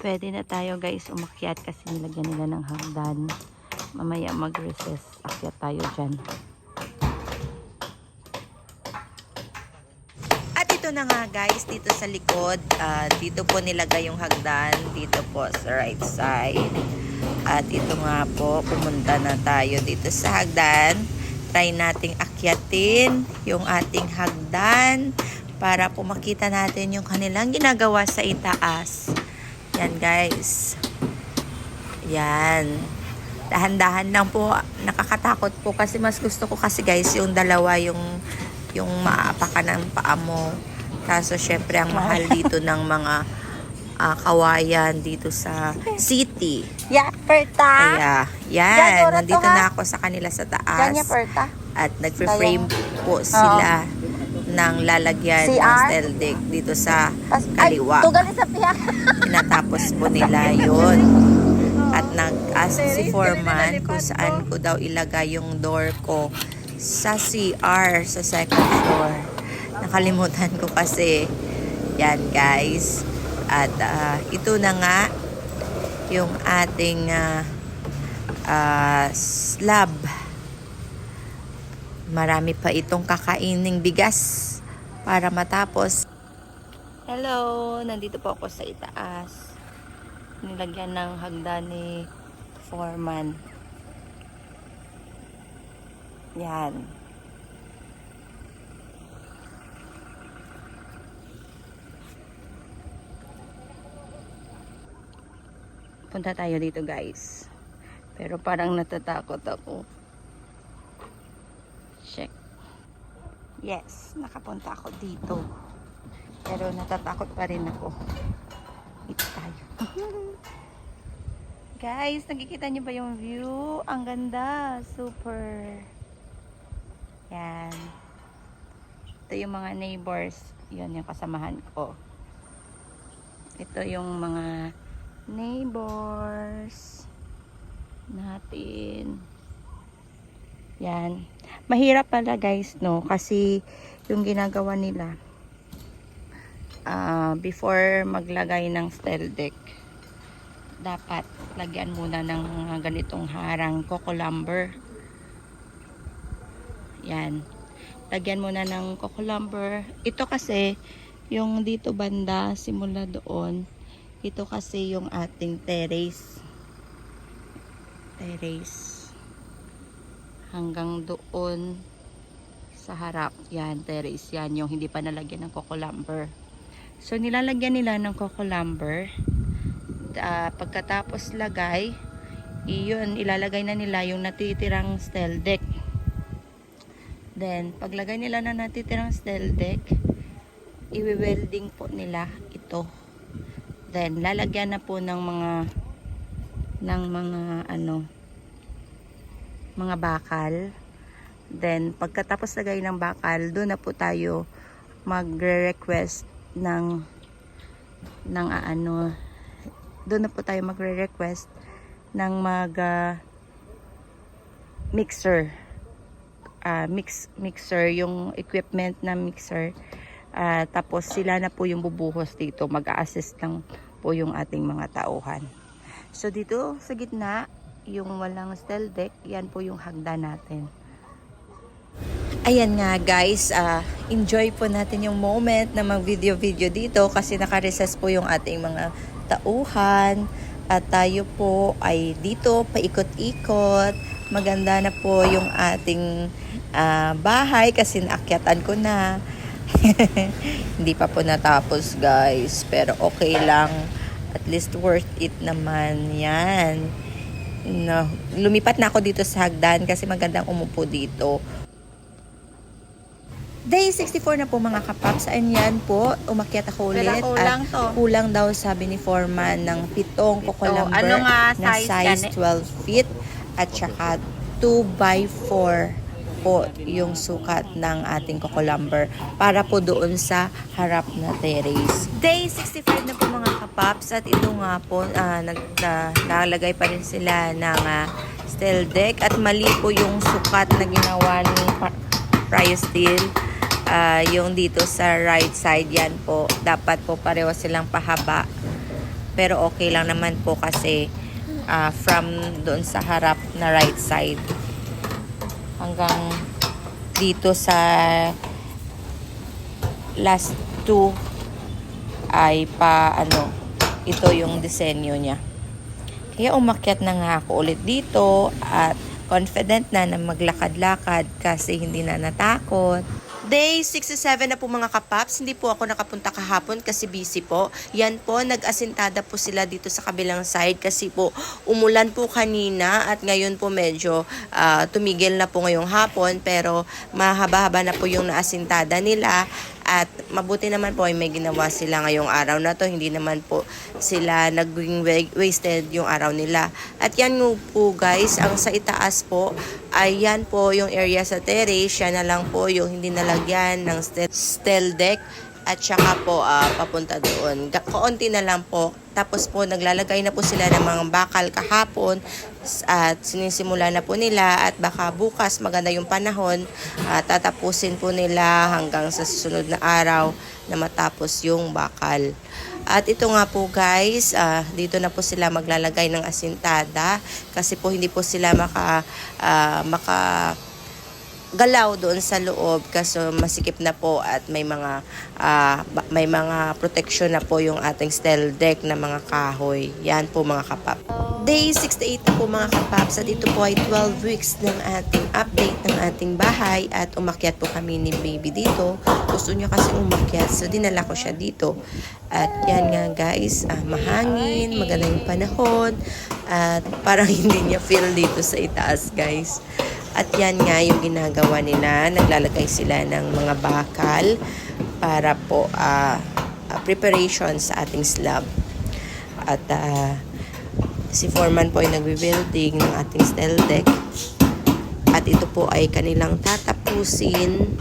Pwede na tayo guys umakyat kasi nilagyan nila ng hagdan. Mamaya mag-recess. Akyat tayo dyan. At ito na nga guys, dito sa likod, ah, dito po nilagay yung hagdan, dito po sa right side. At ito nga po, pumunta na tayo dito sa hagdan. Try nating akyatin yung ating hagdan para po makita natin yung kanilang ginagawa sa itaas. Yan guys. Yan. Dahan-dahan lang po. Nakakatakot po kasi mas gusto ko kasi guys yung dalawa yung yung maapakan ng paa mo. Kaso syempre ang mahal dito ng mga ah, kawayan dito sa city. Ya, perta. Kaya Yan, yan, nandito na ako sa kanila sa taas. Ganya, perta. At nagpe-frame po sila ng lalagyan ng CR? steel deck dito sa kaliwa. Ay, tugal sa piyak. Tinatapos po nila yun. At nag-ask si foreman kung saan ko daw ilagay yung door ko sa CR sa second floor. Nakalimutan ko kasi. Yan guys. At ah, ito na nga yung ating ah, ah, slab. Marami pa itong kakaining bigas para matapos Hello! Nandito po ako sa itaas. Nilagyan ng hagdan ni Foreman. Yan. Punta tayo dito guys. Pero parang natatakot ako. Check. Yes, nakapunta ako dito. Pero natatakot pa rin ako. Dito tayo. Guys, nakikita niyo ba yung view? Ang ganda. Super. Yan. Ito yung mga neighbors. Yun yung kasamahan ko. Ito yung mga neighbors natin. Yan. Mahirap pala guys, no? Kasi yung ginagawa nila, ah, before maglagay ng steel deck, dapat lagyan muna ng ganitong harang coco lumber. Yan. Lagyan muna ng coco lumber. Ito kasi, yung dito banda, simula doon, ito kasi yung ating terrace. Terrace. Hanggang doon sa harap. Yan, terrace. Yan, yung hindi pa nalagyan ng coco lumber. So, nilalagyan nila ng coco lumber. Ah, pagkatapos lagay, iyon, ilalagay na nila yung natitirang steel deck. Then, paglagay nila na natitirang steel deck, iwi-welding po nila ito. Then, lalagyan na po ng mga ng mga ano mga bakal. Then, pagkatapos lagay ng bakal, doon na po tayo magre-request ng ng ah, ano doon na po tayo magre-request ng mag ah, mixer. Ah, mix mixer yung equipment na mixer. Ah, tapos sila na po yung bubuhos dito. Mag-a-assist lang po yung ating mga tauhan. So dito sa gitna yung walang steel deck yan po yung hagdan natin Ayan nga guys, ah, enjoy po natin yung moment na mag-video-video dito kasi naka-recess po yung ating mga tauhan at tayo po ay dito paikot-ikot. Maganda na po yung ating ah, bahay kasi naakyatan ko na. Hindi pa po natapos guys, pero okay lang. At least worth it naman yan. No, lumipat na ako dito sa hagdan kasi magandang umupo dito. Day 64 na po mga kapaps. Ayan po, umakyat ako ulit. Kailang kulang At to? kulang daw sabi ni Foreman ng pitong kukulamber Ano nga na size size yan 12 feet at saka 2 by 4 po yung sukat ng ating kukulamber para po doon sa harap na terrace. Day 65 na po mga kapaps at ito nga po ah, nag, na- nalagay pa rin sila ng ah, steel deck at mali po yung sukat na ginawa ni Prio Steel Ah, yung dito sa right side yan po. Dapat po pareho silang pahaba. Pero okay lang naman po kasi ah, from doon sa harap na right side hanggang dito sa last two ay pa ano ito yung disenyo niya. Kaya umakyat na nga ako ulit dito at confident na na maglakad-lakad kasi hindi na natakot Day 67 na po mga kapaps. Hindi po ako nakapunta kahapon kasi busy po. Yan po, nag-asintada po sila dito sa kabilang side kasi po umulan po kanina at ngayon po medyo ah, tumigil na po ngayong hapon pero mahaba-haba na po yung naasintada nila at mabuti naman po ay may ginawa sila ngayong araw na to. Hindi naman po sila naging wa- wasted yung araw nila. At yan po guys, ang sa itaas po ay yan po yung area sa terrace. Yan na lang po yung hindi nalagyan ng stel deck at saka po ah, papunta doon. Kaunti na lang po. Tapos po naglalagay na po sila ng mga bakal kahapon at sinisimula na po nila at baka bukas maganda yung panahon at tatapusin po nila hanggang sa susunod na araw na matapos yung bakal. At ito nga po guys, ah, dito na po sila maglalagay ng asintada kasi po hindi po sila maka, ah, maka galaw doon sa loob kasi masikip na po at may mga ba- may mga protection na po yung ating steel deck na mga kahoy. Yan po mga kapap. Day 68 na po mga kapaps at ito po ay 12 weeks ng ating update ng ating bahay at umakyat po kami ni baby dito. Gusto niya kasi umakyat so dinala ko siya dito. At yan nga guys, ah, mahangin, maganda yung panahon at parang hindi niya feel dito sa itaas guys. At yan nga yung ginagawa nila. Naglalagay sila ng mga bakal para po ah, preparation sa ating slab. At ah, si Foreman po ay nagbe-building ng ating steel deck. At ito po ay kanilang tatapusin.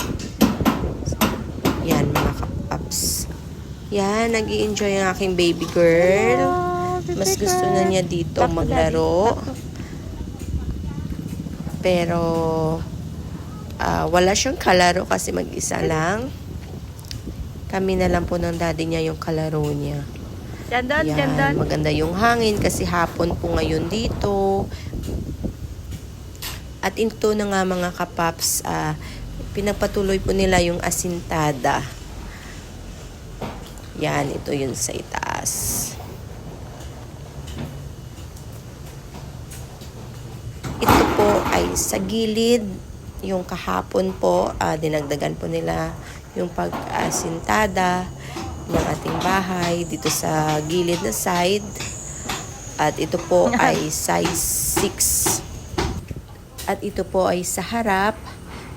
Yan mga kapaps. Yan, nag enjoy ang aking baby girl. Mas gusto na niya dito maglaro. Pero ah, wala siyang kalaro kasi mag-isa lang. Kami na lang po ng daddy niya yung kalaro niya. Jandan, Yan, maganda yung hangin kasi hapon po ngayon dito. At ito na nga mga kapaps, ah, pinagpatuloy po nila yung asintada. Yan, ito yun sa itaas. Ito po ay sa gilid, yung kahapon po, ah, dinagdagan po nila yung pag-asintada ng ating bahay dito sa gilid na side. At ito po ay size 6. At ito po ay sa harap.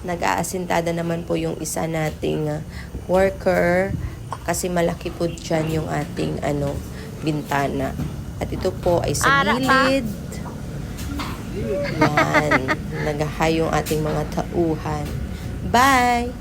Nag-aasintada naman po yung isa nating worker kasi malaki po dyan yung ating ano, bintana. At ito po ay sa gilid. Yan. Nagahay yung ating mga tauhan. Bye!